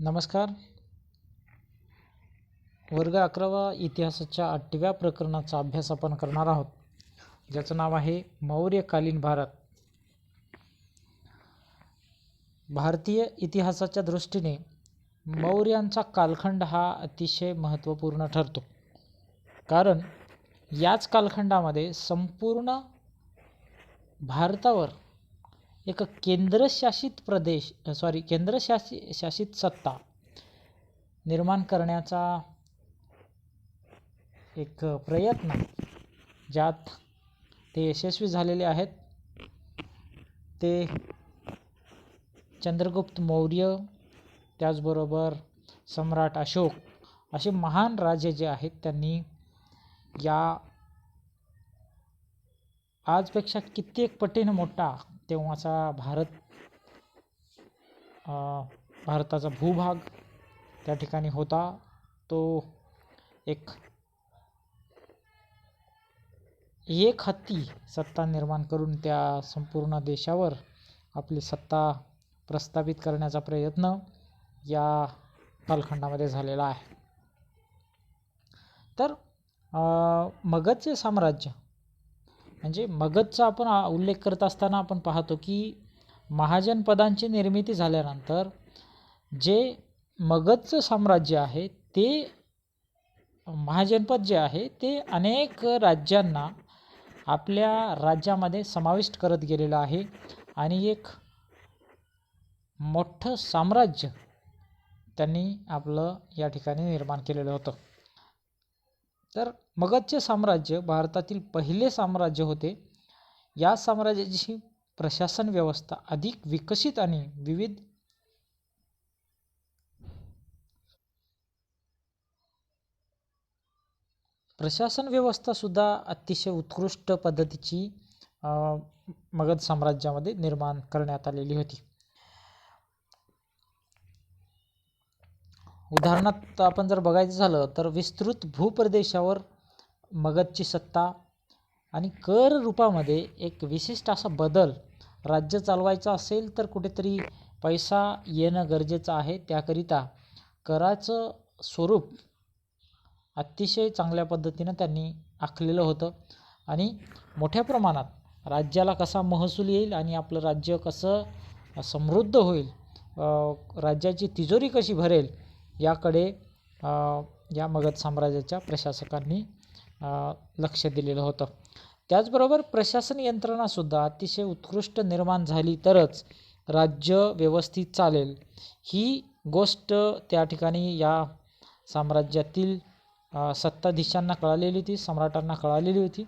नमस्कार. वर्ग अकरावा इतिहासाच्या आठव्या प्रकरणाचा अभ्यास आपण करणार आहोत. ज्याचं नाव आहे मौर्यकालीन भारत. भारतीय इतिहासाच्या दृष्टीने मौर्यांचा कालखंड हा अतिशय महत्त्वपूर्ण ठरतो. कारण याच कालखंडामध्ये संपूर्ण भारतावर एक केंद्रशासित प्रदेश सॉरी केंद्रशासित शासित सत्ता निर्माण करण्याचा एक प्रयत्न ज्यात ते यशस्वी झालेले आहेत. ते चंद्रगुप्त मौर्य त्याचबरोबर सम्राट अशोक असे महान राजे जे आहेत त्यांनी या आजपेक्षा कित्येक पटीने मोठा तेव्हाचा भारत भारताचा भूभाग त्या ठिकाणी होता. तो एक एक हत्ती सत्ता निर्माण करून त्या संपूर्ण देशावर आपली सत्ता प्रस्थापित करण्याचा प्रयत्न या कालखंडामध्ये झालेला आहे. तर मगधचे साम्राज्य म्हणजे मगधचा आपण उल्लेख करत असताना आपण पाहतो की महाजन पदांची निर्मिती झाल्यानंतर जे मगधचं साम्राज्य आहे ते महाजनपद जे आहे ते अनेक राज्यांना आपल्या राज्यामध्ये समाविष्ट करत गेलेलं आहे. आणि एक मोठं साम्राज्य त्यांनी आपलं या ठिकाणी निर्माण केलेलं होतं. तर मगधचे साम्राज्य भारतातील पहिले साम्राज्य होते. या साम्राज्याची प्रशासन व्यवस्था अधिक विकसित आणि विविध प्रशासन व्यवस्था सुद्धा अतिशय उत्कृष्ट पद्धतीची मगध साम्राज्यामध्ये निर्माण करण्यात आलेली होती. उदाहरणार्थ आपण जर बघायचं झालं तर विस्तृत भूप्रदेशावर मगधची सत्ता आणि कर रूपामध्ये एक विशिष्ट असा बदल राज्य चालवायचं असेल तर कुठेतरी पैसा येणं गरजेचं आहे. त्याकरिता कराचं स्वरूप अतिशय चांगल्या पद्धतीनं त्यांनी आखलेलं होतं. आणि मोठ्या प्रमाणात राज्याला कसा महसूल येईल आणि आपलं राज्य कसं समृद्ध होईल राज्याची तिजोरी कशी भरेल याकडे या मगध साम्राज्याच्या प्रशासकांनी लक्ष दिलेलं होतं. त्याचबरोबर प्रशासन यंत्रणासुद्धा अतिशय उत्कृष्ट निर्माण झाली तरच राज्य व्यवस्थित चालेल. ही गोष्ट त्या ठिकाणी या साम्राज्यातील सत्ताधीशांना कळालेली होती सम्राटांना कळालेली होती.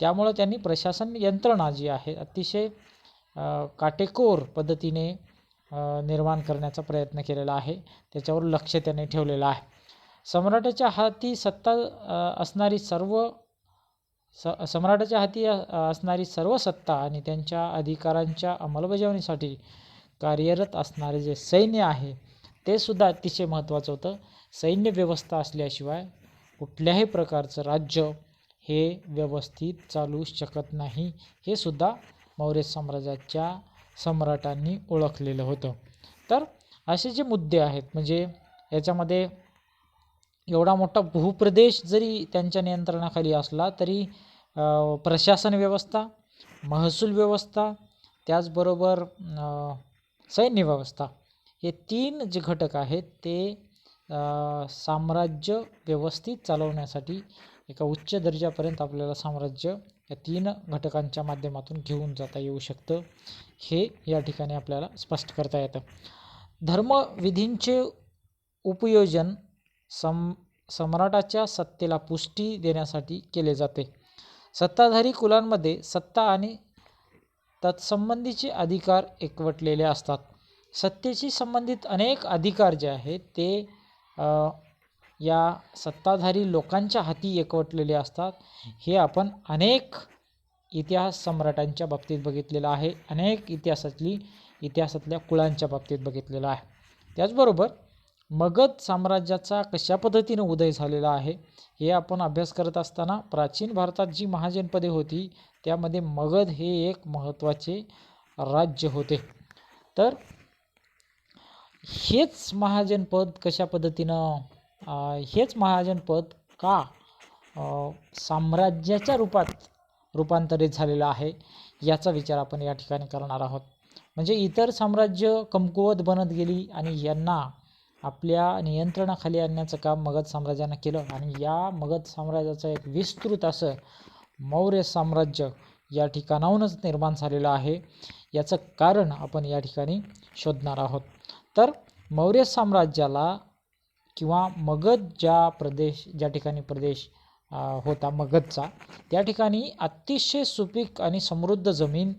त्यामुळं त्यांनी प्रशासन यंत्रणा जी आहे अतिशय काटेकोर पद्धतीने निर्माण करण्याचा प्रयत्न केलेला आहे. त्याच्यावर लक्ष त्याने ठेवलेलं आहे. सम्राटाच्या हाती सत्ता असणारी सर्व स सम्राटाच्या हाती असणारी सर्व सत्ता आणि त्यांच्या अधिकारांच्या अंमलबजावणीसाठी कार्यरत असणारे जे सैन्य आहे ते सुद्धा अतिशय महत्त्वाचं होतं. सैन्य व्यवस्था असल्याशिवाय कुठल्याही प्रकारचं राज्य हे व्यवस्थित चालू शकत नाही. हे सुद्धा मौर्य साम्राज्याच्या सम्राटांनी ओळखलेलं होतं. तर असे जे मुद्दे आहेत म्हणजे याच्यामध्ये एवढा मोठा भूप्रदेश जरी त्यांच्या नियंत्रणाखाली असला तरी प्रशासन व्यवस्था महसूल व्यवस्था त्याचबरोबर सैन्य व्यवस्था हे तीन जे घटक आहेत ते साम्राज्य व्यवस्थित चालवण्यासाठी एका उच्च दर्जापर्यंत आपल्याला साम्राज्य या तीन घटकांच्या माध्यमातून घेऊन जाता येऊ शकतं. हे या ठिकाणी आपल्याला स्पष्ट करता येतं. धर्मविधींचे उपयोजन सम सम्राटाच्या सत्तेला पुष्टी देण्यासाठी केले जाते. सत्ताधारी कुलांमध्ये सत्ता आणि तत्संबंधीचे अधिकार एकवटलेले असतात. सत्तेशी संबंधित अनेक अधिकार जे आहेत ते या सत्ताधारी लोकांच्या हाती एकवटलेले असतात. हे आपण अनेक इतिहास सम्राटांच्या बाबतीत बघितलेलं आहे. अनेक इतिहासातली इतिहासातल्या कुळांच्या बाबतीत बघितलेलं आहे. त्याचबरोबर मगध साम्राज्याचा कशा पद्धतीनं उदय झालेला आहे हे आपण अभ्यास करत असताना प्राचीन भारतात जी महाजनपदे होती त्यामध्ये मगध हे एक महत्त्वाचे राज्य होते. तर हेच महाजनपद कशा पद्धतीनं हेच महाजनपद का साम्राज्याच्या रूपात रूपांतरित झालेलं आहे याचा विचार आपण या ठिकाणी करणार आहोत. म्हणजे इतर साम्राज्य कमकुवत बनत गेली आणि यांना आपल्या नियंत्रणाखाली आणण्याचं काम मगध साम्राज्यानं केलं आणि या मगध साम्राज्याचं एक विस्तृत असं मौर्य साम्राज्य या ठिकाणाहूनच निर्माण झालेलं आहे याचं कारण आपण या ठिकाणी शोधणार आहोत. तर मौर्य साम्राज्याला किंवा मगध ज्या प्रदेश ज्या ठिकाणी प्रदेश होता मगधचा त्या ठिकाणी अतिशय सुपीक आणि समृद्ध जमीन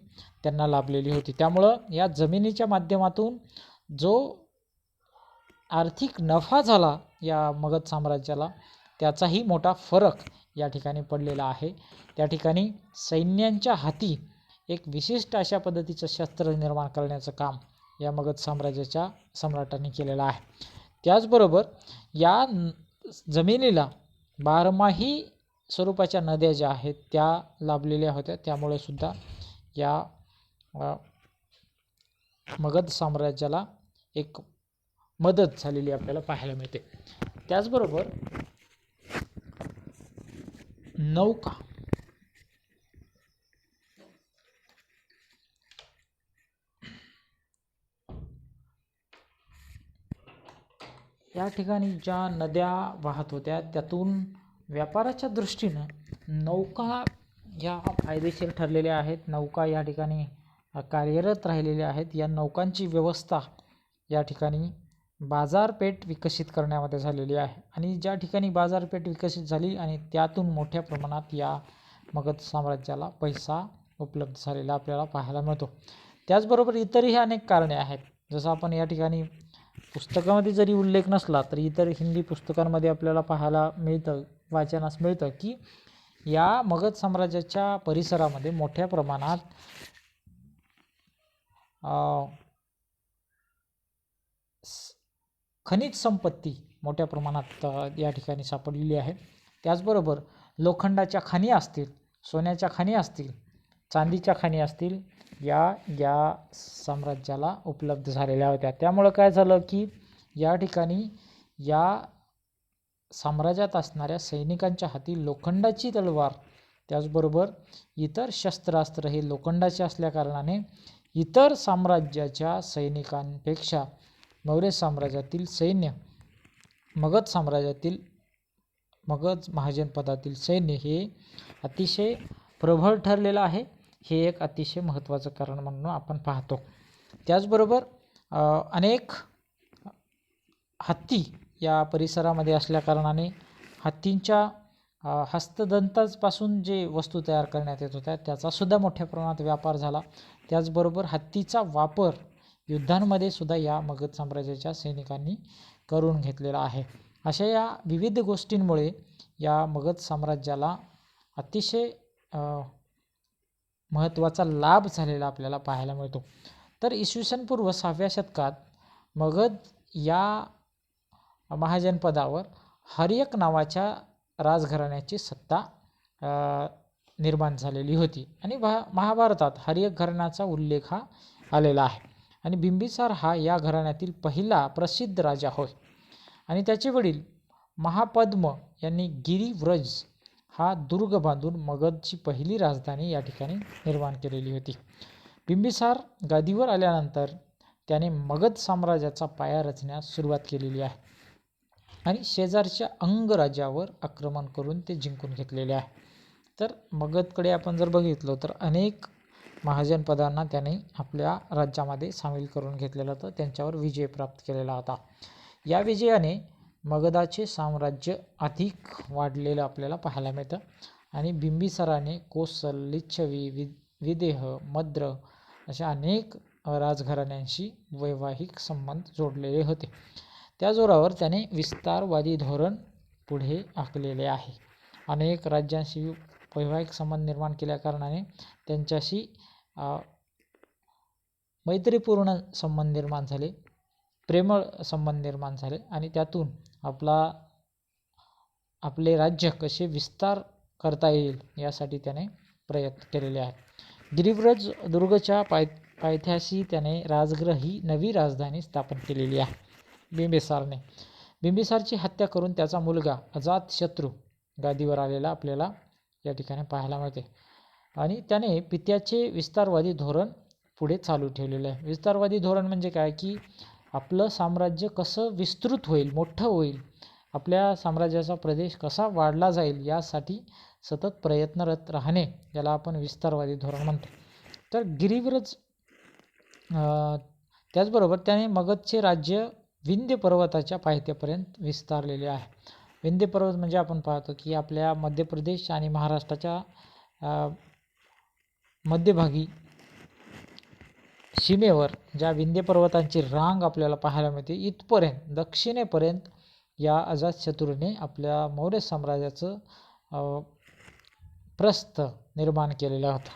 त्यांना लाभलेली होती. त्यामुळं या जमिनीच्या माध्यमातून जो आर्थिक नफा झाला या मगध साम्राज्याला त्याचाही मोठा फरक या ठिकाणी पडलेला आहे. त्या ठिकाणी सैन्यांच्या हाती एक विशिष्ट अशा पद्धतीचं शस्त्र निर्माण करण्याचं काम या मगध साम्राज्याच्या सम्राटांनी केलेलं आहे. त्याचबरोबर या न- जमिनीला बारमाही स्वरूपाच्या नद्या ज्या आहेत त्या लाभलेल्या होत्या. त्यामुळे सुद्धा या मगध साम्राज्याला एक मदत झालेली आपल्याला पाहायला मिळते. त्याचबरोबर नौका या ठिकाणी ज्या नद्या वाहत होत्या त्यातून व्यापाराच्या दृष्टीनं नौका ह्या फायदेशीर ठरलेल्या आहेत. नौका या ठिकाणी कार्यरत राहिलेल्या आहेत. या नौकांची व्यवस्था या ठिकाणी बाजारपेठ विकसित करण्यामध्ये झालेली आहे. आणि ज्या ठिकाणी बाजारपेठ विकसित झाली आणि त्यातून मोठ्या प्रमाणात या मगध साम्राज्याला पैसा उपलब्ध झालेला आपल्याला पाहायला मिळतो. त्याचबरोबर इतरही अनेक कारणे आहेत. जसं आपण या ठिकाणी पुस्तकामध्ये जरी उल्लेख नसला तरी इतर हिंदी पुस्तकांमध्ये आपल्याला पाहायला मिळतं वाचनास मिळतं की या मगध साम्राज्याच्या परिसरामध्ये मोठ्या प्रमाणात स- खनिज संपत्ती मोठ्या प्रमाणात या ठिकाणी सापडलेली आहे. त्याचबरोबर लोखंडाच्या खाणी असतील सोन्याच्या खाणी असतील चांदीच्या खाणी असतील या या साम्राज्याला उपलब्ध झालेल्या होत्या. त्यामुळं काय झालं की या ठिकाणी या साम्राज्यात असणाऱ्या सैनिकांच्या हाती लोखंडाची तलवार त्याचबरोबर इतर शस्त्रास्त्र हे लोखंडाचे असल्याकारणाने इतर साम्राज्याच्या सैनिकांपेक्षा मौर्य साम्राज्यातील सैन्य मगध साम्राज्यातील मगध महाजनपदातील सैन्य हे अतिशय प्रबळ ठरलेलं आहे. हे एक अतिशय महत्त्वाचं कारण म्हणून आपण पाहतो. त्याचबरोबर अनेक हत्ती या परिसरामध्ये असल्याकारणाने हत्तींच्या हस्तदंतापासून जे वस्तू तयार करण्यात येत होत्या त्याचासुद्धा मोठ्या प्रमाणात व्यापार झाला. त्याचबरोबर हत्तीचा वापर युद्धांमध्ये सुद्धा या मगध साम्राज्याच्या सैनिकांनी करून घेतलेला आहे. अशा या विविध गोष्टींमुळे या मगध साम्राज्याला अतिशय महत्त्वाचा लाभ झालेला आपल्याला पाहायला मिळतो. तर इसवी सन पूर्व सहाव्या शतकात मगध या महाजनपदावर हरियक नावाच्या राजघराण्याची सत्ता निर्माण झालेली होती आणि भा महाभारतात हरियक घराण्याचा उल्लेख हा आलेला आहे. आणि बिंबिसार हा या घराण्यातील पहिला प्रसिद्ध राजा होय. आणि त्याचे वडील महापद्म यांनी गिरिव्रज हा दुर्ग बांधून मगधची पहिली राजधानी या ठिकाणी निर्माण केलेली होती. बिंबिसार गादीवर आल्यानंतर त्याने मगध साम्राज्याचा पाया रचण्यास सुरुवात केलेली आहे आणि शेजारच्या अंगराज्यावर आक्रमण करून ते जिंकून घेतलेले आहे. तर मगधकडे आपण जर बघितलं तर अनेक महाजनपदांना त्याने आपल्या राज्यामध्ये सामील करून घेतलेलं होतं. त्यांच्यावर विजय प्राप्त केलेला होता. या विजयाने मगधाचे साम्राज्य अधिक वाढलेलं आपल्याला पाहायला मिळतं. आणि बिंबिसाराने कोसल लिच्छवी वि विदेह मद्र अशा अनेक राजघराण्यांशी वैवाहिक संबंध जोडलेले होते. त्या जोरावर त्याने विस्तारवादी धोरण पुढे आखलेले आहे. अनेक राज्यांशी वैवाहिक संबंध निर्माण केल्याकारणाने त्यांच्याशी मैत्रीपूर्ण संबंध निर्माण झाले प्रेमळ संबंध निर्माण झाले आणि त्यातून आपला आपले राज्य कसे विस्तार करता येईल यासाठी त्याने प्रयत्न केलेले आहेत. गिरिव्रज दुर्गच्या पाय पायथ्याशी त्याने राजग्रह ही नवी राजधानी स्थापन केलेली आहे. बिंबिसारने बिंबिसारची हत्या करून त्याचा मुलगा अजातशत्रू गादीवर आलेला आपल्याला या ठिकाणी पाहायला मिळते. आणि त्याने पित्याचे विस्तारवादी धोरण पुढे चालू ठेवलेलं आहे. विस्तारवादी धोरण म्हणजे काय? की आपलं साम्राज्य कसं विस्तृत होईल मोठं होईल आपल्या साम्राज्याचा प्रदेश कसा वाढला जाईल यासाठी सतत प्रयत्नरत राहणे याला आपण विस्तारवादी धोरण म्हणतो. तर गिरिव्रज त्याचबरोबर त्याने मगधचे राज्य विंध्य पर्वताच्या पायथ्यापर्यंत विस्तारलेले आहे. विंध्य पर्वत म्हणजे आपण पाहतो की आपल्या मध्य प्रदेश आणि महाराष्ट्राच्या मध्यभागी सीमेवर ज्या विंध्य पर्वतांची रांग आपल्याला पाहायला मिळते इथपर्यंत दक्षिणेपर्यंत या अजातशत्रूने आपल्या मौर्य साम्राज्याचं प्रस्त प्रस्थ निर्माण केलेला होता.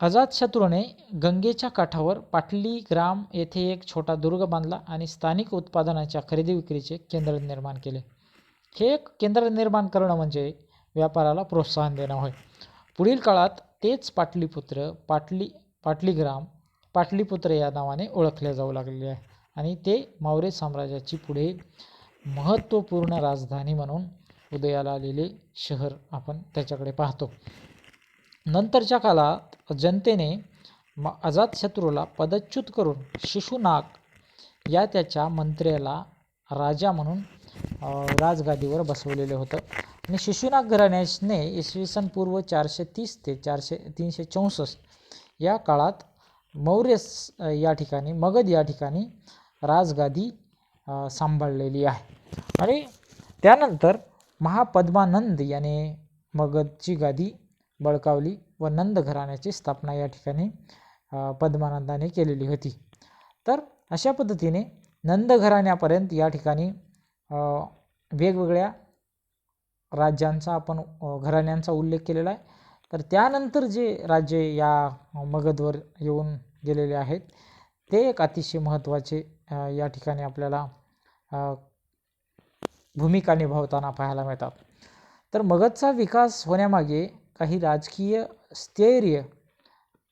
अजातशत्रूने गंगेच्या काठावर पाटली ग्राम येथे एक छोटा दुर्ग बांधला आणि स्थानिक उत्पादनाच्या खरेदी विक्रीचे केंद्र निर्माण केले. हे एक केंद्र निर्माण करणं म्हणजे व्यापाराला प्रोत्साहन देणं होय. पुढील काळात तेच पाटलीपुत्र पाटली पाटलीग्राम पाटलीपुत्र या नावाने ओळखले जाऊ लागलेले आहे. आणि ते मौर्य साम्राज्याची पुढे महत्त्वपूर्ण राजधानी म्हणून उदयाला आलेले शहर आपण त्याच्याकडे पाहतो. नंतरच्या काळात जनतेने म अजातशत्रूला पदच्युत करून शिशुनाग या त्याच्या मंत्र्याला राजा म्हणून राजगादीवर बसवलेलं होतं. आणि शिशुनाग घराण्याने इसवी सन पूर्व चारशे तीस ते चारशे तीनशे चौसष्ट या काळात मौर्य या ठिकाणी मगध या ठिकाणी राजगादी सांभाळलेली आहे आणि त्यानंतर महापद्मानंद याने मगधची गादी बळकावली व नंद घराण्याची स्थापना या ठिकाणी पद्मानंदाने केलेली होती तर अशा पद्धतीने नंद घराण्यापर्यंत या ठिकाणी वेगवेगळ्या राज्यांचा आपण घराण्यांचा उल्लेख केलेला आहे. तर त्यानंतर जे राज्य या मगधवर येऊन गेलेले आहेत ते एक अतिशय महत्त्वाचे या ठिकाणी आपल्याला भूमिका निभावताना पाहायला मिळतात. तर मगधचा विकास होण्यामागे काही राजकीय स्थैर्य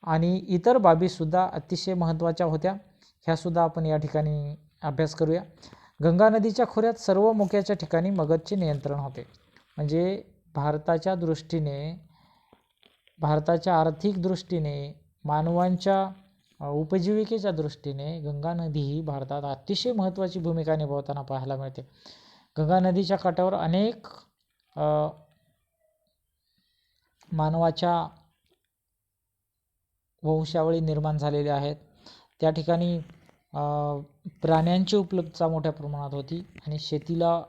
आणि इतर बाबीसुद्धा अतिशय महत्त्वाच्या होत्या. ह्यासुद्धा आपण या ठिकाणी अभ्यास करूया. गंगा नदीच्या खोऱ्यात सर्व मोक्याच्या ठिकाणी मगधचे नियंत्रण होते. म्हणजे भारताच्या दृष्टीने भारताच्या आर्थिक दृष्टीने मानवांच्या उपजीविकेच्या दृष्टीने गंगा नदी ही भारतात अतिशय महत्त्वाची भूमिका निभावताना पाहायला मिळते. गंगा नदीच्या काठावर अनेक मानवाच्या वंशावळी निर्माण झालेल्या आहेत. त्या ठिकाणी प्राण्यांची उपलब्धता मोठ्या प्रमाणात होती आणि शेतीला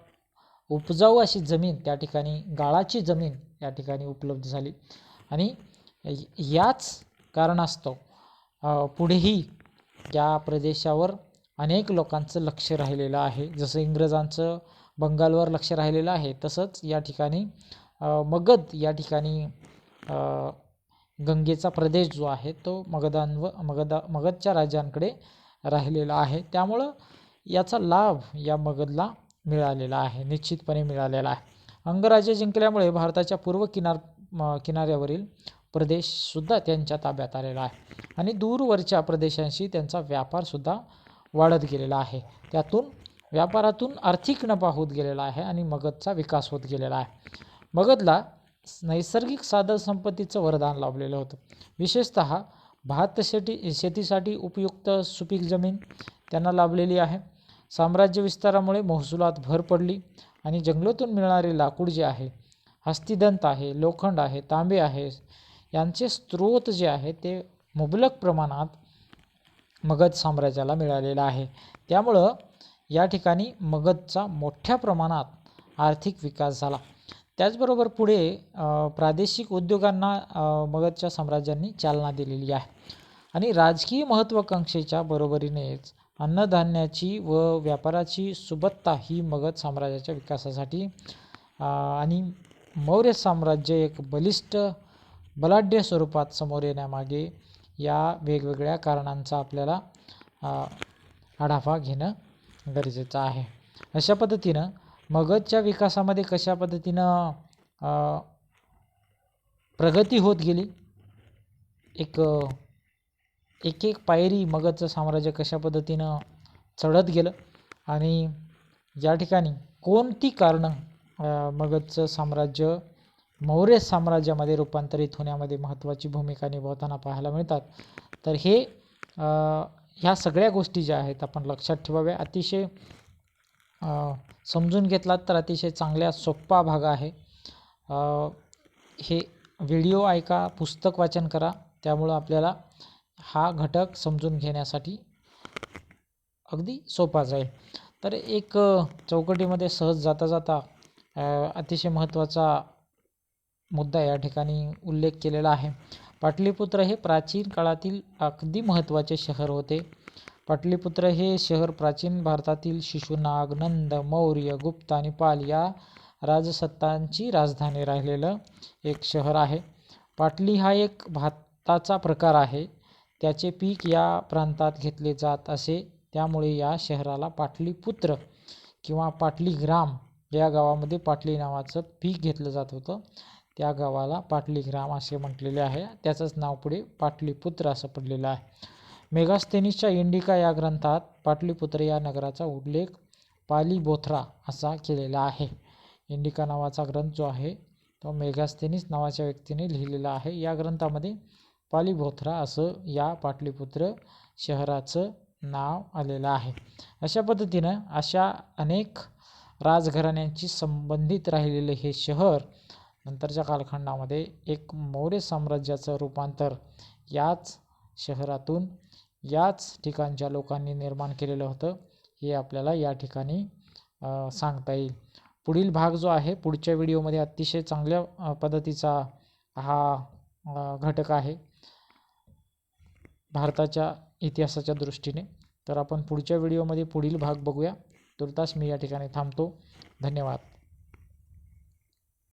उपजाऊ अशी जमीन त्या ठिकाणी गाळाची जमीन या ठिकाणी उपलब्ध झाली. आणि याच कारणास्तव पुढेही या प्रदेशावर अनेक लोकांचं लक्ष राहिलेलं आहे. जसं इंग्रजांचं बंगालवर लक्ष राहिलेलं आहे तसंच या ठिकाणी मगध या ठिकाणी गंगेचा प्रदेश जो आहे तो मगधांव मगधा मगधच्या राजांकडे राहिलेला आहे. त्यामुळं याचा लाभ या मगधला मिळालेला आहे निश्चितपणे मिळालेला आहे. अंगराज्य जिंकल्यामुळे भारताच्या पूर्व किनार म- किनाऱ्यावरील प्रदेशसुद्धा त्यांच्या ताब्यात आलेला आहे आणि दूरवरच्या प्रदेशांशी त्यांचा व्यापारसुद्धा वाढत गेलेला आहे. त्यातून व्यापारातून आर्थिक नफा होत गेलेला आहे आणि मगधचा विकास होत गेलेला आहे. मगधला नैसर्गिक साधन संपत्तीचं वरदान लाभलेलं होतं. विशेषत भात शेती शेतीसाठी उपयुक्त सुपीक जमीन त्यांना लाभलेली आहे. साम्राज्य विस्तारामुळे महसुलात भर पडली आणि जंगलातून मिळणारे लाकूड जे आहे हस्तिदंत आहे लोखंड आहे तांबे आहे यांचे स्रोत जे आहे ते मुबलक प्रमाणात मगध साम्राज्याला मिळालेलं आहे. त्यामुळं या ठिकाणी मगधचा मोठ्या प्रमाणात आर्थिक विकास झाला. त्याचबरोबर पुढे प्रादेशिक उद्योगांना मगधच्या साम्राज्यांनी चालना दिलेली आहे. आणि राजकीय महत्त्वाकांक्षेच्या बरोबरीनेच अन्नधान्याची व व्यापाराची सुबत्ता ही मगध साम्राज्याच्या विकासासाठी आणि मौर्य साम्राज्य एक बलिष्ठ बलाढ्य स्वरूपात समोर येण्यामागे या वेगवेगळ्या कारणांचा आपल्याला आढावा घेणं गरजेचं आहे. अशा पद्धतीनं मगधच्या विकासामध्ये कशा पद्धतीनं प्रगती होत गेली? एक एक एक पायरी मगधचं साम्राज्य कशा पद्धतीनं चढत गेलं आणि या ठिकाणी कोणती कारणं मगधचं साम्राज्य मौर्य साम्राज्यामध्ये रूपांतरित होण्यामध्ये महत्त्वाची भूमिका निभावताना पाहायला मिळतात? तर हे ह्या सगळ्या गोष्टी ज्या आहेत आपण लक्षात ठेवाव्या. अतिशय समजून घेतलात तर अतिशय चांगल्या सोप्पा भाग आहे. हे व्हिडिओ ऐका पुस्तक वाचन करा. त्यामुळं आपल्याला हा घटक समजून घेण्यासाठी अगदी सोपा जाईल. तर एक चौकटीमध्ये सहज जाता जाता अतिशय महत्त्वाचा मुद्दा या ठिकाणी उल्लेख केलेला आहे. पाटलीपुत्र हे प्राचीन काळातील अगदी महत्त्वाचे शहर होते. पाटलीपुत्र हे शहर प्राचीन भारतातील शिशुनाग नंद मौर्य गुप्त आणि पाल या राजसत्तांची राजधानी राहिलेलं एक शहर आहे. पाटली हा एक भाताचा प्रकार आहे. त्याचे पीक या प्रांतात घेतले जात असे. त्यामुळे या शहराला पाटलीपुत्र किंवा पाटली ग्राम या गावामध्ये पाटली नावाचं पीक घेतलं जात होतं. त्या गावाला पाटली ग्राम असे म्हटलेले आहे. त्याचंच नाव पुढे पाटलीपुत्र असं पडलेलं आहे. मेगास्थेनिसच्या इंडिका या ग्रंथात पाटलीपुत्र या नगराचा उल्लेख पाली बोथरा असा केलेला आहे. इंडिका नावाचा ग्रंथ जो आहे तो मेगास्थेनिस नावाच्या व्यक्तीने लिहिलेला आहे. या ग्रंथामध्ये पालीभोथरा असं या पाटलीपुत्र शहराचं नाव आलेलं आहे. अशा पद्धतीनं अशा अनेक राजघराण्यांची संबंधित राहिलेले हे शहर नंतरच्या कालखंडामध्ये एक मौर्य साम्राज्याचं रूपांतर याच शहरातून याच ठिकाणच्या लोकांनी निर्माण केलेलं होतं हे आपल्याला या ठिकाणी सांगता येईल. पुढील भाग जो आहे पुढच्या व्हिडिओमध्ये अतिशय चांगल्या पद्धतीचा हा घटक आहे. भारताच्या इतिहासाच्या दृष्टीने. तर आपण पुढच्या व्हिडिओमध्ये पुढील भाग बघूया. तुर्तास मी या ठिकाणी थांबतो. धन्यवाद.